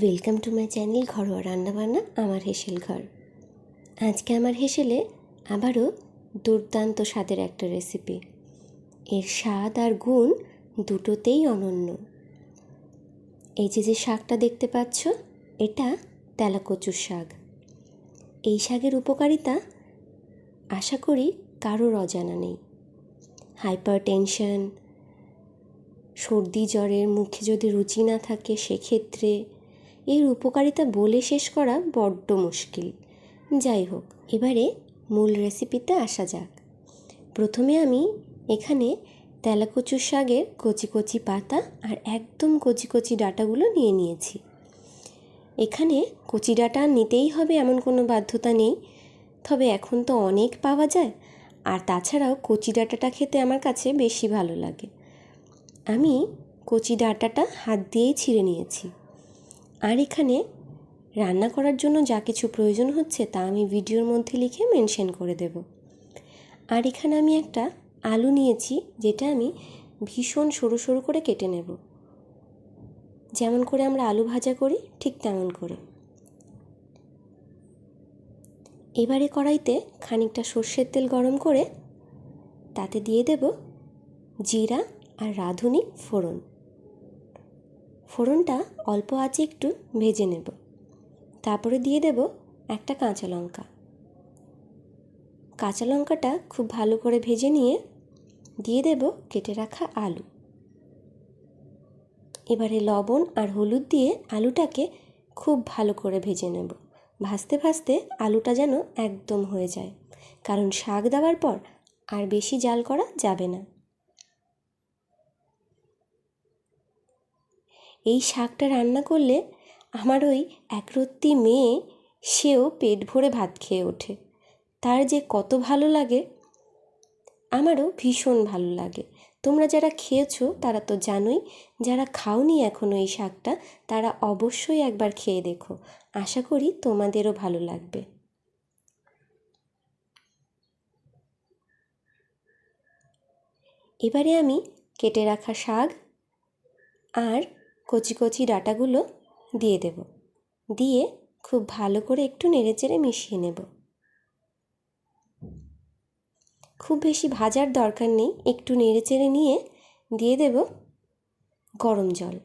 Welcome to my channel ঘরোয়া রান্নাবান্না, আমার হেসেল ঘর। আজকে আমার হেসেলে আবারও দুর্দান্ত স্বাদের একটা রেসিপি এর স্বাদ আর গুণ দুটোতেই অনন্য। এই যে যে শাকটা দেখতে পাচ্ছ, এটা তেলাকচুর শাক। এই শাকের উপকারিতা আশা করি কারোর অজানা নেই। হাইপার টেনশন সর্দি জ্বরের মুখে যদি রুচি না থাকে, সেক্ষেত্রে এর উপকারিতা বলে শেষ করা বড্ড মুশকিল। যাই হোক, এবারে মূল রেসিপিতে আসা যাক। প্রথমে আমি এখানে তেলাকচুর শাকের কচি কচি পাতা আর একদম কচি কচি ডাটাগুলো নিয়ে নিয়েছি। এখানে কচি ডাটা নিতেই হবে এমন কোনো বাধ্যতা নেই, তবে এখন তো অনেক পাওয়া যায় আর তাছাড়াও কচি ডাটাটা খেতে আমার কাছে বেশি ভালো লাগে। আমি কচি ডাটাটা হাত দিয়েই ছিঁড়ে নিয়েছি। আর এখানে রান্না করার জন্য যা কিছু প্রয়োজন হচ্ছে তা আমি ভিডিওর মধ্যে লিখে মেনশন করে দেব। আর এখানে আমি একটা আলু নিয়েছি, যেটা আমি ভীষণ সরু সরু করে কেটে নেব। যেমন করে আমরা আলু ভাজা করি, ঠিক তেমন করে। এবারে কড়াইতে খানিকটা সর্ষের তেল গরম করে তাতে দিয়ে দেব জিরা আর রাঁধুনি ফোড়ন। ফোড়নটা অল্প আঁচে একটু ভেজে নেব। তারপরে দিয়ে দেব একটা কাঁচা লঙ্কা। কাঁচা লঙ্কাটা খুব ভালো করে ভেজে নিয়ে দিয়ে দেব কেটে রাখা আলু। এবারে লবণ আর হলুদ দিয়ে আলুটাকে খুব ভালো করে ভেজে নেব। ভাজতে ভাজতে আলুটা যেন একদম হয়ে যায়। কারণ শাক দেওয়ার পর আর বেশি জাল করা যাবে না। এই শাকটা রান্না করলে আমার ওই একরত্তি মেয়ে, সেও পেট ভরে ভাত খেয়ে ওঠে। তার যে কত ভালো লাগে, আমারও ভীষণ ভালো লাগে। তোমরা যারা খেয়েছো, তারা তো জানোই, যারা খাওনি এখনও এই শাকটা, তারা অবশ্যই একবার খেয়ে দেখো। আশা করি তোমাদেরও ভালো লাগবে। এবারে আমি কেটে রাখা শাক আর কচি কচি ডাটাগুলো দিয়ে দেব। দিয়ে খুব ভালো করে একটু নেড়েচেড়ে মিশিয়ে নেব। খুব বেশি ভাজার দরকার নেই, একটু নেড়েচেড়ে নিয়ে দিয়ে দেব গরম জল।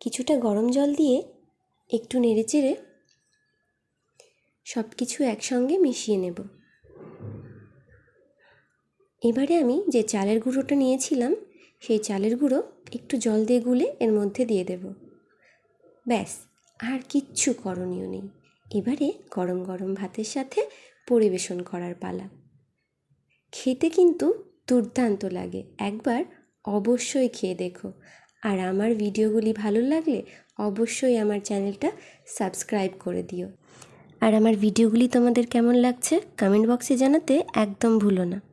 কিছুটা গরম জল দিয়ে একটু নেড়েচেড়ে সব কিছু একসঙ্গে মিশিয়ে নেব। এবারে আমি যে চালের গুঁড়োটা নিয়েছিলাম, সেই চালের গুঁড়ো একটু জল দিয়ে গুলে এর মধ্যে দিয়ে দেব। ব্যাস, আর কিচ্ছু করণীয় নেই। এবারে গরম গরম ভাতের সাথে পরিবেশন করার পালা। খেতে কিন্তু দুর্দান্ত লাগে। একবার অবশ্যই খেয়ে দেখো। আর আমার ভিডিওগুলি ভালো লাগলে অবশ্যই আমার চ্যানেলটা সাবস্ক্রাইব করে দিও। আর আমার ভিডিওগুলি তোমাদের কেমন লাগছে, কমেন্ট বক্সে জানাতে একদম ভুলো না।